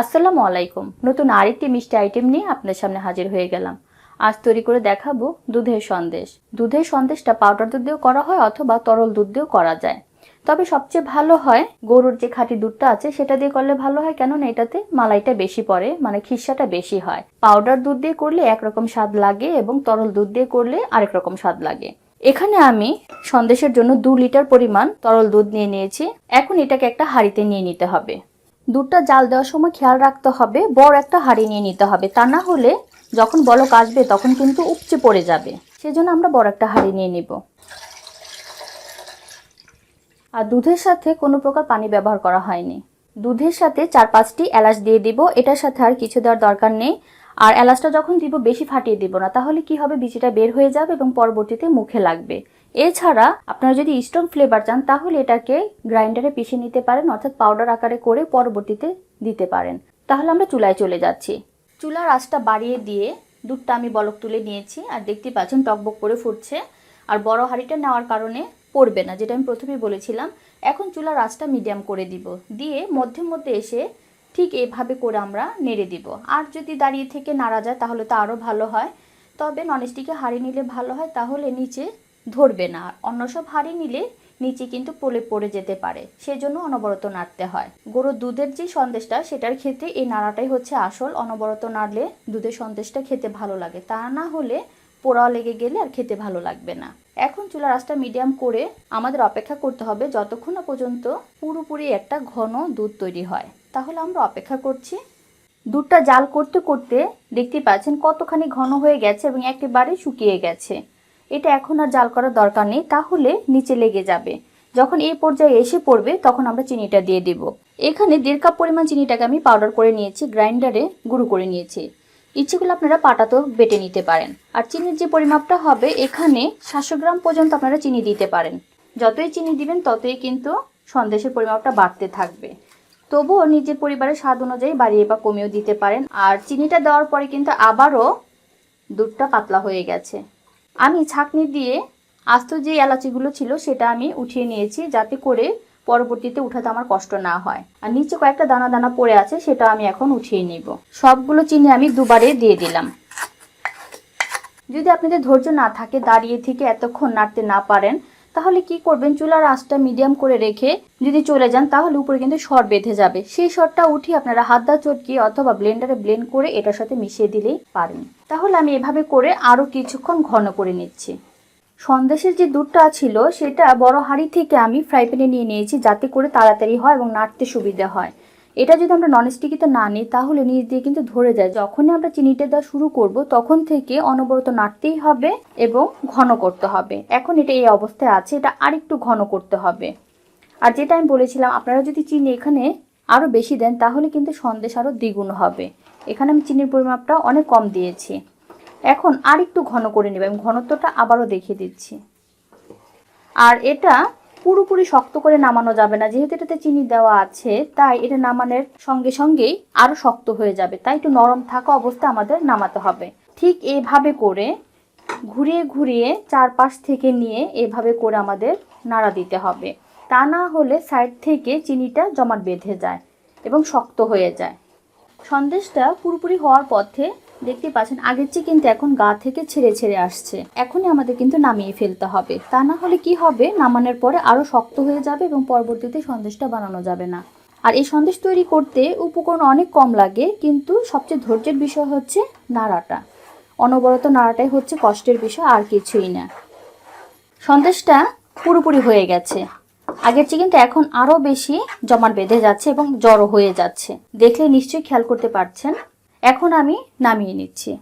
আসসালামু আলাইকুম। নতুন আরেকটি মিষ্টি আইটেম নিয়ে আপনার সামনে হাজির হয়ে গেলাম। আজ তৈরি করে দেখাবো দুধের সন্দেশ। দুধের সন্দেশটা পাউডার দুধ দিয়েও করা হয় অথবা তরল দুধ দিয়েও করা যায়। তবে সবচেয়ে ভালো হয় গরুর যে খাঁটি দুধটা আছে সেটা দিয়ে করলে ভালো হয়, কেননা এটাতে মালাইটা বেশি পড়ে মানে খিসাটা বেশি হয়। পাউডার দুধ দিয়ে করলে একরকম স্বাদ লাগে এবং তরল দুধ দিয়ে করলে আরেক রকম স্বাদ লাগে। এখানে আমি সন্দেশের জন্য দু লিটার পরিমাণ তরল দুধ নিয়ে নিয়েছি। এখন এটাকে একটা হাঁড়িতে নিয়ে নিতে হবে। দুধটা জাল দেওয়ার সময় খেয়াল রাখতে হবে, বড় একটা হাঁড়ি নিয়ে নিতে হবে। তা না হলে যখন বলক আসবে তখন কিন্তু উপচে পড়ে যাবে। সেজন্য আমরা বড় একটা হাঁড়ি নিয়ে নিব। আর দুধের সাথে কোনো প্রকার পানি ব্যবহার করা হয়নি। দুধের সাথে চার পাঁচটি এলাচ দিয়ে দিব, এটার সাথে আর কিছু দেওয়ার দরকার নেই। আর এলাচটা যখন দিব, বেশি ফাটিয়ে দিব না, তাহলে কি হবে? বিচিটা বের হয়ে যাবে এবং পরবর্তীতে মুখে লাগবে। এছাড়া আপনারা যদি স্ট্রং ফ্লেভার চান, তাহলে এটাকে গ্রাইন্ডারে পিষে নিতে পারেন, অর্থাৎ পাউডার আকারে করে পরবর্তীতে দিতে পারেন। তাহলে আমরা চুলায় চলে যাচ্ছি। চুলার আঁচটা বাড়িয়ে দিয়ে দুধটা আমি বলক তুলে নিয়েছি, আর দেখতে পাচ্ছেন টকবক করে ফুটছে, আর বড় হাঁড়িটা নেওয়ার কারণে পড়বে না, যেটা আমি প্রথমেই বলেছিলাম। এখন চুলার আঁচটা মিডিয়াম করে দিব, দিয়ে মধ্যে মধ্যে এসে ঠিক এভাবে করে আমরা নেড়ে দিব। আর যদি দাঁড়িয়ে থেকে নাড়া যায়, তাহলে তো আরও ভালো হয়। তবে ননস্টিকে হাঁড়ি নিলে ভালো হয়, তাহলে নিচে ধরবে না। আর অন্য সব হাঁড়ি নিলে নিচে কিন্তু পোলে পড়ে যেতে পারে। সেজন্য অনবরত নাড়তে হয়। গরুর দুধের যে সন্দেশটা, সেটার ক্ষেত্রে এই নাড়াটাই হচ্ছে আসল। অনবরত নাড়লে দুধের সন্দেশটা খেতে ভালো লাগে। তা না হলে পোড়া লেগে গেলে আর খেতে ভালো লাগবে না। এখন চুলার আঁচটা মিডিয়াম করে আমাদের অপেক্ষা করতে হবে যতক্ষণ না পর্যন্ত পুরোপুরি একটা ঘন দুধ তৈরি হয়। তাহলে আমরা অপেক্ষা করছি দুধটা জাল করতে করতে দেখতে পাচ্ছেন কতখানি ঘন হয়ে গেছে এবং একেবারে শুকিয়ে গেছে। এটা এখন আর জাল করার দরকার নেই, তাহলে নিচে লেগে যাবে। যখন এই পর্যায়ে এসে পড়বে, তখন আমরা চিনিটা দিয়ে দেব। এখানে দেড় কাপ পরিমাণ চিনিটাকে আমি পাউডার করে নিয়েছি গ্রাইন্ডারে গুঁড়ো করে নিয়েছি। ইচ্ছে করলে আপনারা পাটাতেও বেটে নিতে পারেন। আর চিনির যে পরিমাপটা হবে, এখানে সাতশো গ্রাম পর্যন্ত আপনারা চিনি দিতে পারেন। যতই চিনি দিবেন, ততই কিন্তু সন্দেশের পরিমাপটা বাড়তে থাকবে। তবুও নিজের পরিবারের স্বাদ অনুযায়ী বাড়িয়ে বা কমিয়েও দিতে পারেন। আর চিনিটা দেওয়ার পরে কিন্তু আবারও দুধটা পাতলা হয়ে গেছে। আমি ছাঁকনি দিয়ে আস্ত যে এলাচিগুলো ছিল সেটা আমি উঠিয়ে নিয়েছি যাতে করে পরবর্তীতে উঠাতে আমার কষ্ট না হয়। আর নিচে কয়েকটা দানা দানা পড়ে আছে সেটা আমি এখন উঠিয়ে নিব। সবগুলো চিনি আমি দুবারে দিয়ে দিলাম। যদি আপনাদের ধৈর্য না থাকে, দাঁড়িয়ে থেকে এতক্ষণ নাড়তে না পারেন তাহলে কি করবেন? চুলার আঁচটা মিডিয়াম করে রেখে যদি চলে যান, তাহলে উপরে কিন্তু শর বেঁধে যাবে। সেই শরটা উঠিয়ে আপনারা হাত দা চটকিয়ে অথবা ব্লেন্ডারে ব্লেন্ড করে এটার সাথে মিশিয়ে দিলেই পারেন। তাহলে আমি এভাবে করে আরও কিছুক্ষণ ঘন করে নিচ্ছি। সন্দেশের যে দুধটা ছিল, সেটা বড় হাঁড়ি থেকে আমি ফ্রাই প্যানে নিয়ে নিয়েছি, যাতে করে তাড়াতাড়ি হয় এবং নাড়তে সুবিধা হয়। এটা যদি আমরা ননস্টিকিতে না নিই, তাহলে নিচ দিয়ে কিন্তু ধরে যায়। যখনই আমরা চিনিটা দেওয়া শুরু করব, তখন থেকে অনবরত নাড়তেই হবে এবং ঘন করতে হবে। এখন এটা এই অবস্থায় আছে, এটা আরেকটু ঘন করতে হবে। আর যেটা আমি বলেছিলাম, আপনারা যদি চিনি এখানে আরও বেশি দেন, তাহলে কিন্তু সন্দেশ আরও দ্বিগুণ হবে। এখানে আমি চিনির পরিমাপটা অনেক কম দিয়েছি। এখন আর একটু ঘন করে নেব আমি ঘনত্বটা আবারও দেখিয়ে দিচ্ছি। আর এটা পুরোপুরি শক্ত করে নামানো যাবে না। যেহেতু এটাতে চিনি দেওয়া আছে, তাই এটা নামানোর সঙ্গে সঙ্গেই আরও শক্ত হয়ে যাবে। তাই একটু নরম থাকা অবস্থায় আমাদের নামাতে হবে। ঠিক এইভাবে করে ঘুরিয়ে ঘুরিয়ে চারপাশ থেকে নিয়ে এভাবে করে আমাদের নাড়া দিতে হবে। তা না হলে সাইড থেকে চিনিটা জমাট বেঁধে যায় এবং শক্ত হয়ে যায়। সন্দেশটা পুরোপুরি হওয়ার পথে দেখতে পাচ্ছেন, আগের চেয়ে কিন্তু এখন গা থেকে ছেড়ে ছেড়ে আসছে। এখনই আমাদের কিন্তু নামিয়ে ফেলতে হবে। তা না হলে কি হবে? নামানোর পরে আরও শক্ত হয়ে যাবে এবং পরবর্তীতে সন্দেশটা বানানো যাবে না। আর এই সন্দেশ তৈরি করতে উপকরণ অনেক কম লাগে, কিন্তু সবচেয়ে ধৈর্যের বিষয় হচ্ছে নাড়াটা। অনবরত নাড়াটাই হচ্ছে কষ্টের বিষয়, আর কিছুই না। সন্দেশটা পুরোপুরি হয়ে গেছে। আগের চেয়ে কিন্তু এখন আরও বেশি জমাট বেঁধে যাচ্ছে এবং জড়ো হয়ে যাচ্ছে। দেখলে নিশ্চয়ই খেয়াল করতে পারছেন এখন আমি নামিয়ে নিচ্ছি।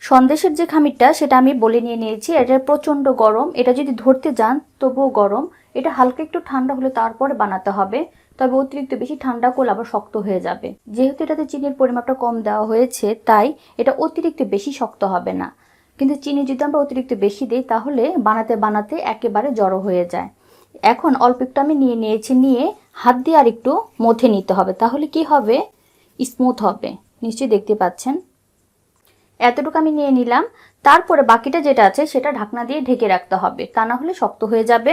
সন্দেশের যে খামিরটা, সেটা আমি বলে নিয়ে নিয়েছি। এটা প্রচণ্ড গরম। এটা যদি ধরতে যান, তবুও গরম। এটা হালকা একটু ঠান্ডা হলে তারপরে বানাতে হবে। তবে অতিরিক্ত বেশি ঠান্ডা করলে আবার শক্ত হয়ে যাবে। যেহেতু এটাতে চিনির পরিমাপটা কম দেওয়া হয়েছে, তাই এটা অতিরিক্ত বেশি শক্ত হবে না। কিন্তু চিনি যদি আমরা অতিরিক্ত বেশি দিই, তাহলে বানাতে বানাতে একেবারে জড়ো হয়ে যায়। এখন অল্প একটু আমি নিয়ে নিয়েছি। নিয়ে হাত দিয়ে আর একটু মথে নিতে হবে। তাহলে কি হবে? স্মুথ হবে। নিশ্চয়ই দেখতে পাচ্ছেন। এতটুকু আমি নিয়ে নিলাম। তারপরে বাকিটা যেটা আছে, সেটা ঢাকনা দিয়ে ঢেকে রাখতে হবে। তা না হলে শক্ত হয়ে যাবে।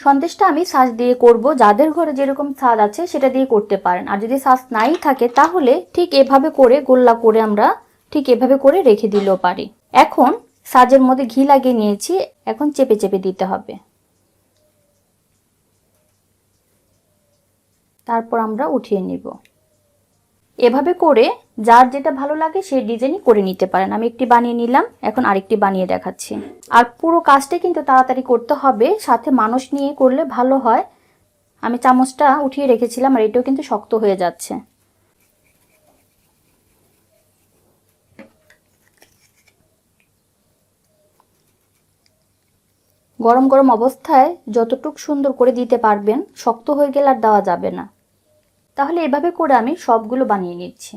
সন্দেশটা আমি সাজ দিয়ে করব। যাদের ঘরে যেরকম স্বাদ আছে, সেটা দিয়ে করতে পারেন। আর যদি সাজ নাই থাকে, তাহলে ঠিক এভাবে করে, গোল্লা করে আমরা ঠিক এভাবে করে রেখে দিলেও পারি। এখন সাজের মধ্যে ঘি লাগিয়ে নিয়েছি। এখন চেপে চেপে দিতে হবে। তারপর আমরা উঠিয়ে নিব। এভাবে করে যার যেটা ভালো লাগে সেই ডিজাইনই করে নিতে পারেন। আমি একটি বানিয়ে নিলাম, এখন আরেকটি বানিয়ে দেখাচ্ছি। আর পুরো কাজটা কিন্তু তাড়াতাড়ি করতে হবে, সাথে মানুষ নিয়ে করলে ভালো হয়। আমি চামচটা উঠিয়ে রেখেছিলাম আর এটাও কিন্তু শক্ত হয়ে যাচ্ছে। গরম গরম অবস্থায় যতটুক সুন্দর করে দিতে পারবেন, শক্ত হয়ে গেলে আর দেওয়া যাবে না। তাহলে এভাবে করে আমি সবগুলো বানিয়ে নিচ্ছি।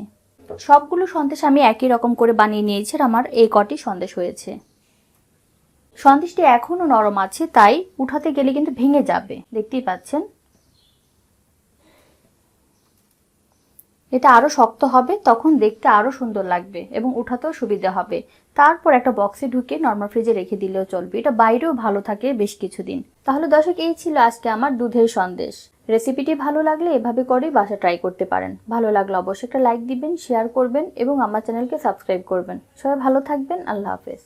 সবগুলো সন্দেশ আমি একই রকম করে বানিয়ে নিয়েছি আর আমার এই কটি সন্দেশ হয়েছে। সন্দেশটি এখনও নরম আছে, তাই উঠাতে গেলে কিন্তু ভেঙে যাবে। দেখতেই পাচ্ছেন? এটা আরও শক্ত হবে, তখন দেখতে আরও সুন্দর লাগবে এবং উঠাতেও সুবিধা হবে। তারপর একটা বক্সে ঢুকে নর্মাল ফ্রিজে রেখে দিলেও চলবে। এটা বাইরেও ভালো থাকে বেশ কিছুদিন। তাহলে দর্শক, এই ছিল আজকে আমার দুধের সন্দেশ। রেসিপিটি ভালো লাগলে এভাবে করেই বাসা ট্রাই করতে পারেন। ভালো লাগলে অবশ্যই একটা লাইক দিবেন শেয়ার করবেন এবং আমার চ্যানেলকে সাবস্ক্রাইব করবেন। সবাই ভালো থাকবেন, আল্লাহ হাফেজ।